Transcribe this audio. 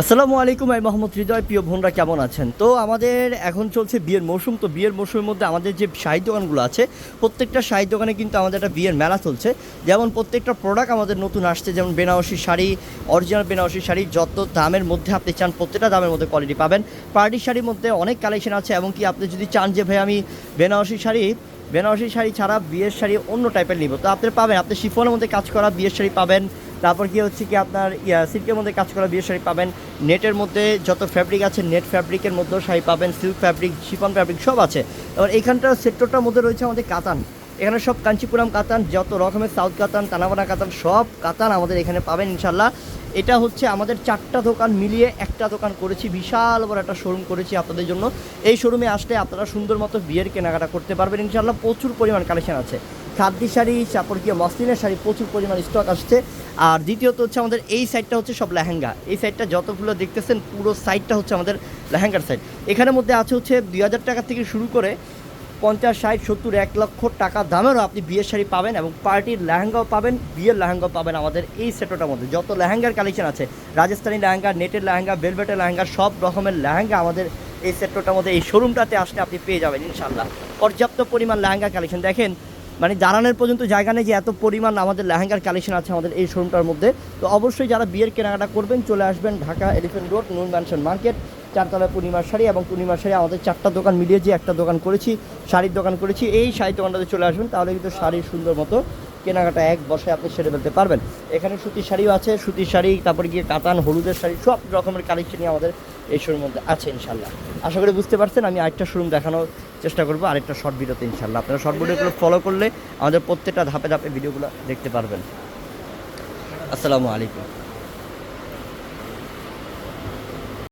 আসসালামু আলাইকুম, আমি মোহাম্মদ হৃদয়। প্রিয় বোনরা, কেমন আছেন? তো আমাদের এখন চলছে বিয়ের মৌসুম তো বিয়ের মৌসুমের মধ্যে আমাদের যে শাড়ি দোকানগুলো আছে, প্রত্যেকটা শাড়ি দোকানে কিন্তু আমাদের একটা বিয়ের মেলা চলছে। যেমন প্রত্যেকটা প্রোডাক্ট আমাদের নতুন আসছে, যেমন বেনারসি শাড়ি অরিজিনাল বেনারসি শাড়ি, যত দামের মধ্যে আপনি চান, প্রত্যেকটা দামের মধ্যে কোয়ালিটি পাবেন। পার্টি শাড়ির মধ্যে অনেক কালেকশন আছে, এমনকি আপনি যদি চান যে, ভাই, আমি বেনারসি শাড়ি বেনারসি শাড়ি ছাড়া বিয়ের শাড়ি অন্য টাইপের নিব। তো আপনি পাবেন, আপনি শিফনের মধ্যে কাজ করা বিয়ের শাড়ি পাবেন তারপর কি হচ্ছে কি আপনার সিল্কের মধ্যে কাজ করা বিয়ের শাড়ি পাবেন। নেটের মধ্যে যত ফ্যাব্রিক আছে নেট ফ্যাব্রিকের মধ্যেও শাড়ি পাবেন সিল্ক ফ্যাব্রিক শিফন ফ্যাব্রিক সব আছে। এবার এইখানটার সেক্টরটার মধ্যে রয়েছে আমাদের কাতান। এখানে সব কাঞ্চিপুরাম কাতান, যত রকমের সাউথ কাতান, তানাবানা কাতান, সব কাতান আমাদের এখানে পাবেন ইনশাল্লাহ এটা হচ্ছে আমাদের চারটা দোকান মিলিয়ে একটা দোকান করেছি, বিশাল বড় একটা শোরুম করেছি আপনাদের জন্য। এই শোরুমে আসলে আপনারা সুন্দর মতো বিয়ের কেনাকাটা করতে পারবেন ইনশাল্লাহ প্রচুর পরিমাণ কালেকশন আছে। খাদ্যি শাড়ি, তারপর কি মসলিনের শাড়ি, প্রচুর পরিমাণ স্টক আসছে। আর দ্বিতীয়ত হচ্ছে আমাদের এই সাইডটা হচ্ছে সব লেহেঙ্গা। এই সাইডটা যতগুলো দেখতেছেন, পুরো সাইডটা হচ্ছে আমাদের লেহেঙ্গার সাইড এখানের মধ্যে আছে হচ্ছে দুই হাজার টাকা থেকে শুরু করে পঞ্চাশ, ষাট, সত্তর, এক লক্ষ টাকা দামেরও আপনি বিয়ের শাড়ি পাবেন এবং পার্টির লেহেঙ্গাও পাবেন, বিয়ের লেহেঙ্গাও পাবেন আমাদের এই সেটটার মধ্যে। যত লেহেঙ্গার কালেকশন আছে, রাজস্থানি লেহেঙ্গা, নেটের লেহেঙ্গা বেলভেটের লেহেঙ্গা, সব রকমের লেহেঙ্গা আমাদের এই সেক্টরটার মধ্যে, এই শোরুমটাতে আসলে আপনি পেয়ে যাবেন ইনশাল্লাহ পর্যাপ্ত পরিমাণ লেহেঙ্গা কালেকশন দেখেন মানে দাঁড়ানোর পর্যন্ত জায়গা নেই যে এত পরিমাণ আমাদের লেহেঙ্গার কালেকশন আছে আমাদের এই শোরুমটার মধ্যে। তো অবশ্যই যারা বিয়ের কেনাকাটা করবেন, চলে আসবেন Dhaka elephant road Noon mansion market চারতলা পূর্ণিমার শাড়ি এবং পূর্ণিমার শাড়ি আমাদের চারটা দোকান মিলিয়ে যে একটা দোকান করেছি, শাড়ির দোকান করেছি, এই শাড়ির দোকানটাতে চলে আসবেন, তাহলে কিন্তু শাড়ির সুন্দর মতো কেনাকাটা এক বসে আপনি সেরে ফেলতে পারবেন। এখানে সুতির শাড়িও আছে সুতির শাড়ি, তারপরে গিয়ে কাতান, হলুদের শাড়ি, সব রকমের কালেকশনই আমাদের এই শোরুমের মধ্যে আছে ইনশাল্লাহ আশা করি বুঝতে পারছেন, আমি আরেকটা শোরুম দেখানোর চেষ্টা করব, আরেকটা শর্ট ভিডিওতে ইনশাল্লাহ আপনারা শর্ট ভিডিওগুলো ফলো করলে আমাদের প্রত্যেকটা ধাপে ধাপে ভিডিওগুলো দেখতে পারবেন। আসসালামু আলাইকুম।